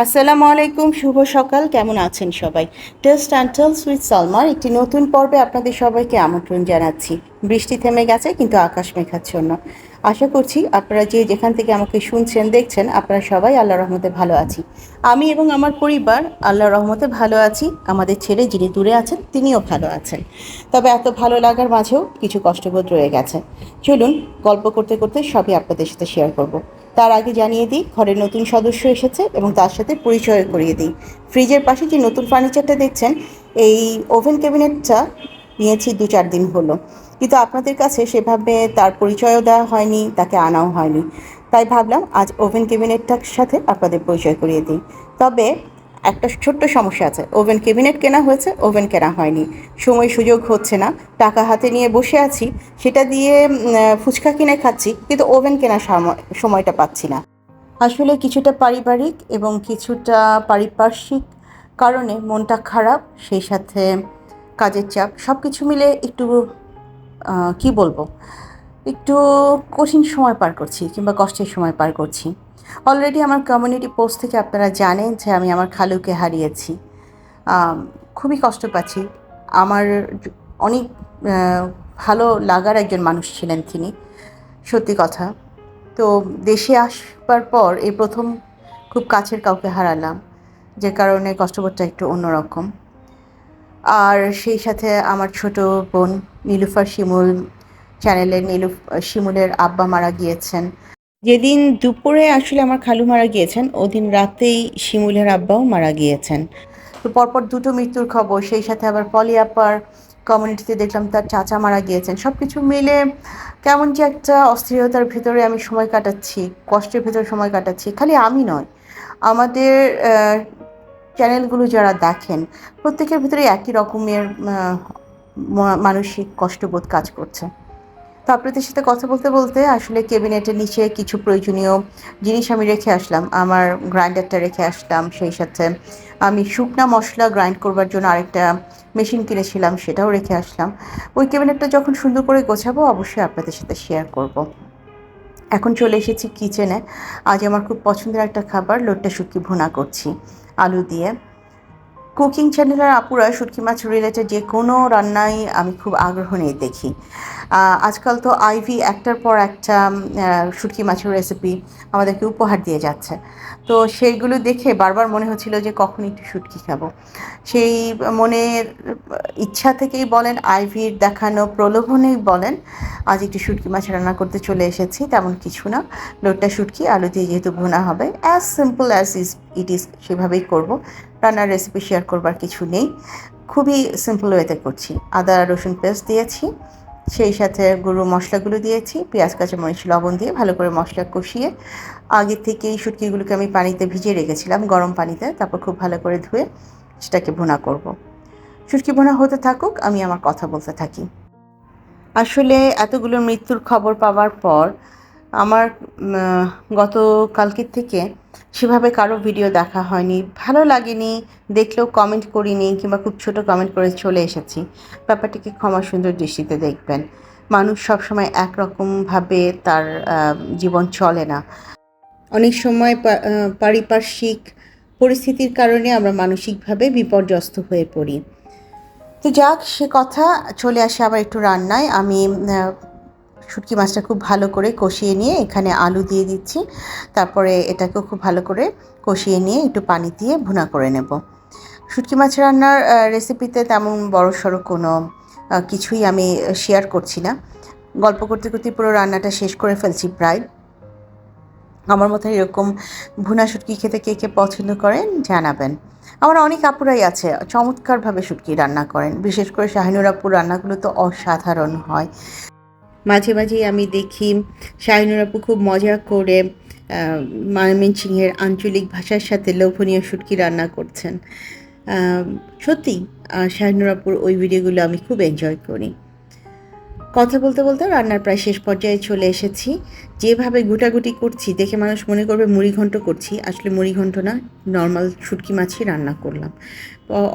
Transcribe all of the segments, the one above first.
আসসালামু আলাইকুম, শুভ সকাল। কেমন আছেন সবাই? টেস্ট অ্যান্ড টেলস উইথ সালমার একটি নতুন পর্বে আপনাদের সবাইকে আমন্ত্রণ জানাচ্ছি। বৃষ্টি থেমে গেছে, কিন্তু আকাশ মেঘাচ্ছন্ন। আশা করছি আপনারা যে যেখান থেকে আমাকে শুনছেন, দেখছেন, আপনারা সবাই আল্লাহ রহমতে ভালো আছি। আমি এবং আমার পরিবার আল্লাহ রহমতে ভালো আছি। আমাদের ছেলে যিনি দূরে আছেন, তিনিও ভালো আছেন। তবে এত ভালো লাগার মাঝেও কিছু কষ্টবোধ রয়ে গেছে। চলুন, গল্প করতে করতে সবই আপনাদের সাথে শেয়ার করব। তার আগে জানিয়ে দিই, ঘরের নতুন সদস্য এসেছে এবং তার সাথে পরিচয় করিয়ে দিই। ফ্রিজের পাশে যে নতুন ফার্নিচারটা দেখছেন, এই ওভেন ক্যাবিনেটটা নিয়েছি দু চার দিন হলো। কিন্তু আপনাদের কাছে সেভাবে তার পরিচয়ও দেওয়া হয়নি, তাকে আনাও হয়নি। তাই ভাবলাম আজ ওভেন ক্যাবিনেটটার সাথে আপনাদের পরিচয় করিয়ে দিই। তবে একটা ছোট্ট সমস্যা আছে। ওভেন ক্যাবিনেট কেনা হয়েছে, ওভেন কেনা হয়নি। সময় সুযোগ হচ্ছে না, টাকা হাতে নিয়ে বসে আছি, সেটা দিয়ে ফুচকা কিনে খাচ্ছি, কিন্তু ওভেন কেনার সময়- সময়টা পাচ্ছি না। আসলে কিছুটা পারিবারিক এবং কিছুটা পারিপার্শ্বিক কারণে মনটা খারাপ, সেই সাথে কাজের চাপ সব কিছু মিলে একটু কি বলব? একটু কঠিন সময় পার করছি কিংবা কষ্টের সময় পার করছি। অলরেডি আমার কমিউনিটি পোস্ট থেকে আপনারা জানেন যে আমি আমার খালুকে হারিয়েছি। খুবই কষ্ট পাচ্ছি। আমার অনেক ভালো লাগার একজন মানুষ ছিলেন তিনি, সত্যি কথা। তো দেশে আসবার পর এই প্রথম খুব কাছের কাউকে হারালাম, যে কারণে কষ্টবোধটা একটু অন্যরকম। আর সেই সাথে আমার ছোট বোন নীলুফার শিমুল চ্যানেলের নীলু শিমুলের আব্বা মারা গিয়েছেন। যেদিন দুপুরে আসলে আমার খালু মারা গিয়েছেন, ওদিন রাতেই শিমুলের আব্বাও মারা গিয়েছেন। তো পরপর দুটো মৃত্যুর খবর, সেই সাথে আবার পলি আপার কমিউনিটিতে দেখলাম তার চাচা মারা গিয়েছেন। সব কিছু মিলে কেমন যে একটা অস্থিরতার ভিতরে আমি সময় কাটাচ্ছি, কষ্টের ভেতরে সময় কাটাচ্ছি, খালি আমি নয়, আমাদের চ্যানেলগুলো যারা দেখেন, প্রত্যেকের ভিতরে একই রকমের মানসিক কষ্টবোধ কাজ করছে। তো আপনাদের সাথে কথা বলতে বলতে আসলে কেবিনেটের নিচে কিছু প্রয়োজনীয় জিনিস আমি রেখে আসলাম। আমার গ্রাইন্ডারটা রেখে আসলাম, সেই সাথে আমি শুকনা মশলা গ্রাইন্ড করবার জন্য আরেকটা মেশিন কিনেছিলাম, সেটাও রেখে আসলাম। ওই ক্যাবিনেটটা যখন সুন্দর করে গোছাবো, অবশ্যই আপনাদের সাথে শেয়ার করব। এখন চলে এসেছি কিচেনে আজ আমার খুব পছন্দের একটা খাবার, লোট্টা শুটকি ভুনা করছি। আলু দিয়ে কুকিং চ্যানেলের আপুরা শুটকি মাছ রিলেটেড যে কোনো রান্নাই আমি খুব আগ্রহ নিয়ে দেখি। আজকাল তো আইভি একটার পর একটা শুটকি মাছের রেসিপি আমাদেরকে উপহার দিয়ে যাচ্ছে। তো সেইগুলো দেখে বারবার মনে হচ্ছিল যে কখন একটু শুটকি খাব। সেই মনের ইচ্ছা থেকেই বলেন, আইভির দেখানো প্রলোভনেই বলেন, আজ একটু শুটকি মাছ রান্না করতে চলে এসেছি, তেমন কিছু না। লোটটা শুটকি, আলু দিয়ে যেহেতু ভুনা হবে as simple as is it is সেভাবেই করব। রান্নার রেসিপি শেয়ার করবার কিছু নেই। খুবই সিম্পল ওয়েতে করছি। আদা, রসুন পেস্ট দিয়েছি, সেই সাথে গরু মশলাগুলো দিয়েছি, পেঁয়াজ, কাঁচামরিচ, লবণ দিয়ে ভালো করে মশলা কষিয়ে আগে থেকেই শুটকিগুলোকে আমি পানিতে ভিজিয়ে রেখেছিলাম গরম পানিতে, তারপর খুব ভালো করে ধুয়ে সেটাকে ভুনা করব। শুটকি ভুনা হতে থাকুক, আমি আমার কথা বলতে থাকি। আসলে এতগুলো মৃত্যুর খবর পাওয়ার পর আমার গত কালকের থেকে সেভাবে কারও ভিডিও দেখা হয়নি। ভালো লাগেনি, দেখলেও কমেন্ট করিনি কিংবা খুব ছোট কমেন্ট করে চলে এসেছি। ব্যাপারটিকে ক্ষমা সুন্দর দৃষ্টিতে দেখবেন। মানুষ সবসময় একরকমভাবে তার জীবন চলে না। অনেক সময় পারিপার্শ্বিক পরিস্থিতির কারণে আমরা মানসিকভাবে বিপর্যস্ত হয়ে পড়ি। তো যাক, সে কথা চলে আসে আবার একটু রান্নায়। আমি শুটকি মাছটা খুব ভালো করে কষিয়ে নিয়ে এখানে আলু দিয়ে দিচ্ছি। তারপরে এটাকেও খুব ভালো করে কষিয়ে নিয়ে একটু পানি দিয়ে ভুনা করে নেব। শুটকি মাছ রান্নার রেসিপিতে তেমন বড় সড়ো কোনো কিছুই আমি শেয়ার করছি না। গল্প করতে করতে পুরো রান্নাটা শেষ করে ফেলছি প্রায়। আমার মতো এরকম ভুনা শুটকি খেতে কে কে পছন্দ করেন জানাবেন। আমার অনেক আপুরাই আছে, চমৎকারভাবে শুটকি রান্না করেন। বিশেষ করে শাহিনুর আপুর রান্নাগুলো তো অসাধারণ হয়। মাঝে মাঝেই আমি দেখি শাহিনুর আপু খুব মজা করে আহ, ময়মনসিংহের আঞ্চলিক ভাষার সাথে লোভনীয় শুটকি রান্না করছেন। সত্যি শাহিনুর আপুর ওই ভিডিওগুলো আমি খুব এনজয় করি। কথা বলতে বলতে রান্নার প্রায় শেষ পর্যায়ে চলে এসেছি। যেভাবে গুটাগুটি করছি দেখে মানুষ মনে করবে মুড়িঘণ্ট করছি। আসলে মুড়িঘণ্ট না নর্মাল শুটকি মাছই রান্না করলাম।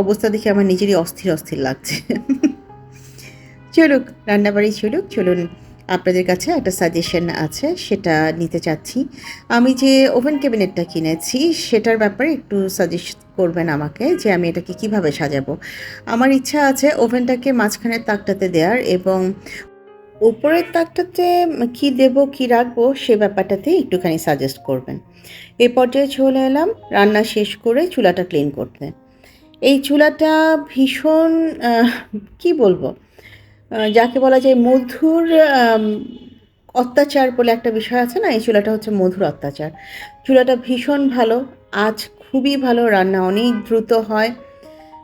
অবস্থা দেখে আমার নিজেরই অস্থির অস্থির লাগছে। চলুক, রান্নাবাড়ি চলুক, চলুন আপনাদের কাছে একটা সাজেশন আছে, সেটা নিতে চাচ্ছি। আমি যে ওভেন ক্যাবিনেটটা কিনেছি, সেটার ব্যাপারে একটু সাজেস্ট করবেন আমাকে যে আমি এটাকে কীভাবে সাজাবো। আমার ইচ্ছা আছে ওভেনটাকে মাঝখানের তাকটাতে দেওয়ার এবং উপরের তাকটাতে কি দেব, কি রাখব, সে ব্যাপারটাতে একটুখানি সাজেস্ট করবেন। এ পর্যায়ে চলে এলাম, রান্না শেষ করে চুলাটা ক্লিন করতে। এই চুলাটা ভীষণ কি বলব? যাকে বলা যায় মধুর অত্যাচার বলে একটা বিষয় আছে না? এই চুলাটা হচ্ছে মধুর অত্যাচার। চুলাটা ভীষণ ভালো, আজ খুবই ভালো, রান্না অনেক দ্রুত হয়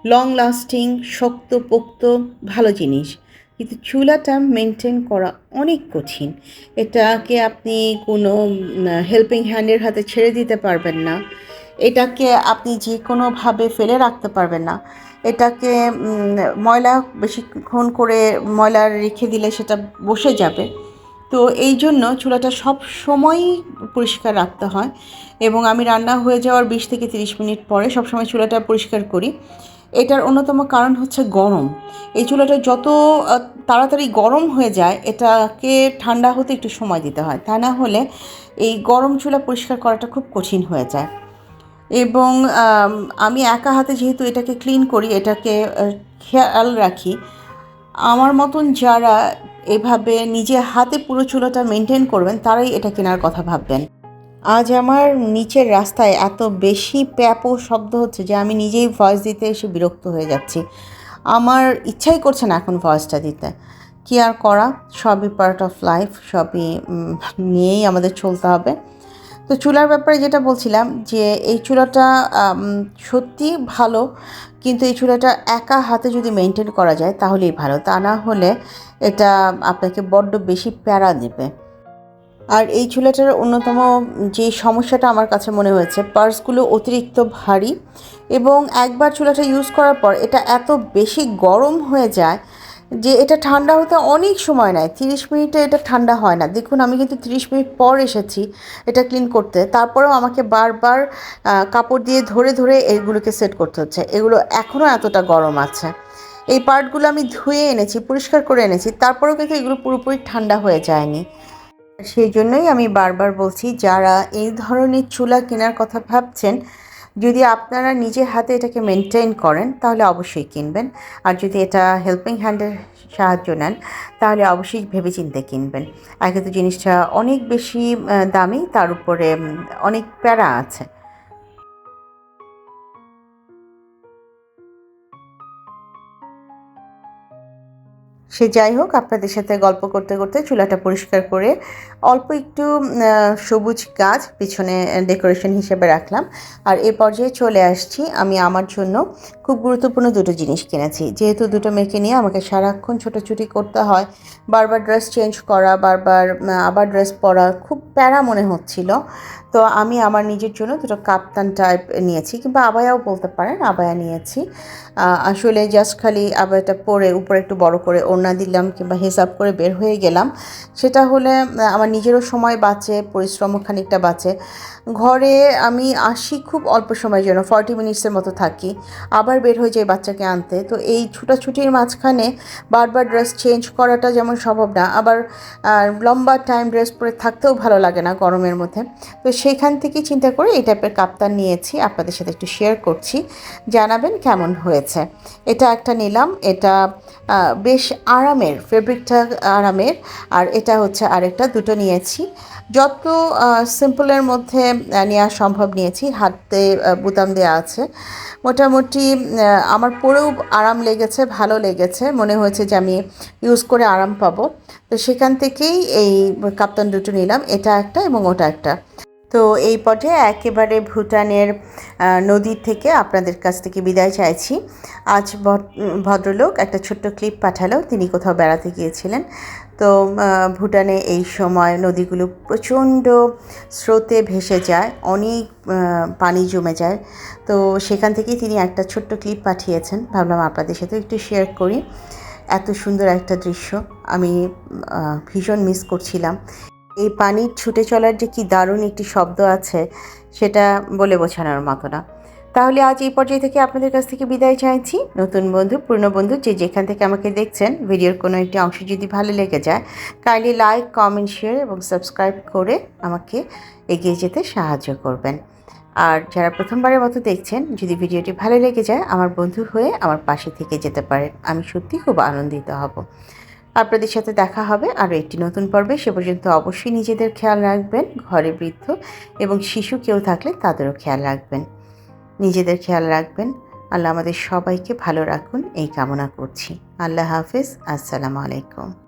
লং লাস্টিং শক্ত পোক্ত ভালো জিনিস। কিন্তু চুলাটা মেনটেন করা অনেক কঠিন। এটাকে আপনি কোনো হেল্পিং হ্যান্ডের হাতে ছেড়ে দিতে পারবেন না। এটাকে আপনি যে কোনোভাবে ফেলে রাখতে পারবেন না। এটাকে ময়লা বেশিক্ষণ করে ময়লা রেখে দিলে সেটা বসে যাবে। তো এই জন্য চুলাটা সব সময়ই পরিষ্কার রাখতে হয় এবং আমি রান্না হয়ে যাওয়ার বিশ থেকে তিরিশ মিনিট পরে সবসময় চুলাটা পরিষ্কার করি। এটার অন্যতম কারণ হচ্ছে গরম। এই চুলাটা যত তাড়াতাড়ি গরম হয়ে যায়, এটাকে ঠান্ডা হতে একটু সময় দিতে হয়। তা না হলে এই গরম চুলা পরিষ্কার করাটা খুব কঠিন হয়ে যায়। এবং, আমি একা হাতে যেহেতু এটাকে ক্লিন করি, এটাকে খেয়াল রাখি, আমার মতন যারা এভাবে নিজে হাতে পুরো চুলাটা মেনটেন করবেন, তারাই এটা কেনার কথা ভাববেন। আজ আমার নিচের রাস্তায় এত বেশি প্যাপো শব্দ হচ্ছে যে আমি নিজেই ভয়েস দিতে এসে বিরক্ত হয়ে যাচ্ছি। আমার ইচ্ছাই করছে না এখন ভয়েসটা দিতে। কি আর করা? সবই পার্ট অফ লাইফ সবই নিয়েই আমাদের চলতে হবে। তো চুলার ব্যাপারে যেটা বলছিলাম যে এই চুলাটা সত্যি ভালো, কিন্তু এই চুলাটা একা হাতে যদি মেনটেন করা যায় তাহলেই ভালো। তা না হলে এটা আপনাকে বড্ড বেশি প্যারা দেবে। আর এই চুলাটার অন্যতম যে সমস্যাটা আমার কাছে মনে হয়েছে পার্সগুলো অতিরিক্ত ভারী এবং একবার চুলাটা ইউজ করার পর এটা এত বেশি গরম হয়ে যায় যে এটা ঠান্ডা হতে অনেক সময় নেয়, তিরিশ মিনিটে এটা ঠান্ডা হয় না। দেখুন, আমি কিন্তু তিরিশ মিনিট পর এসেছি এটা ক্লিন করতে। তারপরেও আমাকে বারবার কাপড় দিয়ে ধরে ধরে এগুলোকে সেট করতে হচ্ছে। এগুলো এখনও এতটা গরম আছে। এই পার্টগুলো আমি ধুয়ে এনেছি, পরিষ্কার করে এনেছি। তারপরেও কিন্তু এগুলো পুরোপুরি ঠান্ডা হয়ে যায়নি। সেই জন্যই আমি বারবার বলছি, যারা এই ধরনের চুলা কেনার কথা ভাবছেন যদি আপনারা নিজে হাতে এটাকে মেনটেন করেন, তাহলে অবশ্যই কিনবেন। আর যদি এটা হেল্পিং হ্যান্ডের সাহায্য নেন, তাহলে অবশ্যই ভেবেচিন্তে কিনবেন। আগে তো জিনিসটা অনেক বেশি দামি, তার উপরে অনেক প্যারা আছে। সে যাই হোক, আপনাদের সাথে গল্প করতে করতে চুলাটা পরিষ্কার করে অল্প একটু সবুজ গাছ পিছনে ডেকোরেশন হিসেবে রাখলাম। আর এ পর্যায়ে চলে আসছি আমি আমার জন্য খুব গুরুত্বপূর্ণ দুটো জিনিস কিনেছি। যেহেতু দুটো মেয়েকে নিয়ে আমাকে সারাক্ষণ ছোটাছুটি করতে হয়, বারবার ড্রেস চেঞ্জ করা, বারবার আবার ড্রেস পরা, খুব প্যারা মনে হচ্ছিল। তো আমি আমার নিজের জন্য দুটো কাপ্তান টাইপ নিয়েছি কিংবা আবায়াও বলতে পারেন, আবায়া নিয়েছি। আসলে জাস্ট খালি আবায়াটা পরে উপরে একটু বড় করে ওড়না দিলাম কিংবা হিসাব করে বের হয়ে গেলাম। সেটা হলে আমার নিজেরও সময় বাঁচে পরিশ্রমও খানিকটা বাঁচে। ঘরে আমি আসি খুব অল্প সময়ের জন্য ফর্টি মিনিটসের মতো থাকি। আবার বের হয়ে যায় বাচ্চাকে আনতে। তো এই ছুটাছুটির মাঝখানে বারবার ড্রেস চেঞ্জ করাটা যেমন সম্ভব না, আবার লম্বা টাইম ড্রেস পরে থাকতেও ভালো লাগে না গরমের মধ্যে। তো সেইখান থেকে চিন্তা করে এই টাইপের কাপ্তান নিয়েছি, আপনাদের সাথে একটু শেয়ার করছি। জানাবেন কেমন হয়েছে। এটা একটা নিলাম, এটা বেশ আরামের ফেব্রিকটা আরামের, আর এটা হচ্ছে আরেকটা, দুটো নিয়েছি। যত সিম্পলের মধ্যে নেওয়া সম্ভব নিয়েছি, হাতে বোতাম দেওয়া আছে। মোটামুটি আমার পরেও আরাম লেগেছে, ভালো লেগেছে। মনে হয়েছে যে আমি ইউজ করে আরাম পাবো। তো সেখান থেকেই এই কাপ্তান দুটো নিলাম, এটা একটা এবং ওটা একটা। তো এই পর্যায়ে একেবারে ভুটানের নদীর থেকে আপনাদের কাছ থেকে বিদায় চাইছি। আজ ভদ- ভদ্রলোক একটা ছোট্ট ক্লিপ পাঠালো, তিনি কোথাও বেড়াতে গিয়েছিলেন। তো ভুটানে এই সময় নদীগুলো প্রচণ্ড স্রোতে ভেসে যায়, অনেক পানি জমে যায়। তো সেখান থেকেই তিনি একটা ছোট্ট ক্লিপ পাঠিয়েছেন। ভাবলাম আপনাদের সাথে একটু শেয়ার করি। এত সুন্দর একটা দৃশ্য। আমি ভীষণ মিস করছিলাম। এই পানির ছুটে চলার যে কি দারুণ একটি শব্দ আছে, সেটা বলে বোঝানোর মতো না। তাহলে আজ এই পর্যায়ে থেকে আপনাদের কাছ থেকে বিদায় চাইছি। নতুন বন্ধু, পুরনো বন্ধু যে যেখান থেকে আমাকে দেখছেন, ভিডিওর কোনো একটি অংশ যদি ভালো লেগে যায় কাইন্ডলি লাইক, কমেন্ট, শেয়ার এবং সাবস্ক্রাইব করে আমাকে এগিয়ে যেতে সাহায্য করবেন। আর যারা প্রথমবারের মতো দেখছেন, যদি ভিডিওটি ভালো লেগে যায়, আমার বন্ধু হয়ে আমার পাশে থেকে যেতে পারেন। আমি সত্যি খুব আনন্দিত হব। আপনাদের সাথে দেখা হবে আরও একটি নতুন পর্বে। সে পর্যন্ত অবশ্যই নিজেদের খেয়াল রাখবেন। ঘরে বৃদ্ধ এবং শিশু কেউ থাকলে তাদেরও খেয়াল রাখবেন। নিজেদের খেয়াল রাখবেন। আল্লাহ আমাদের সবাইকে ভালো রাখুন, এই কামনা করছি। আল্লাহ হাফেজ, আসসালামু আলাইকুম।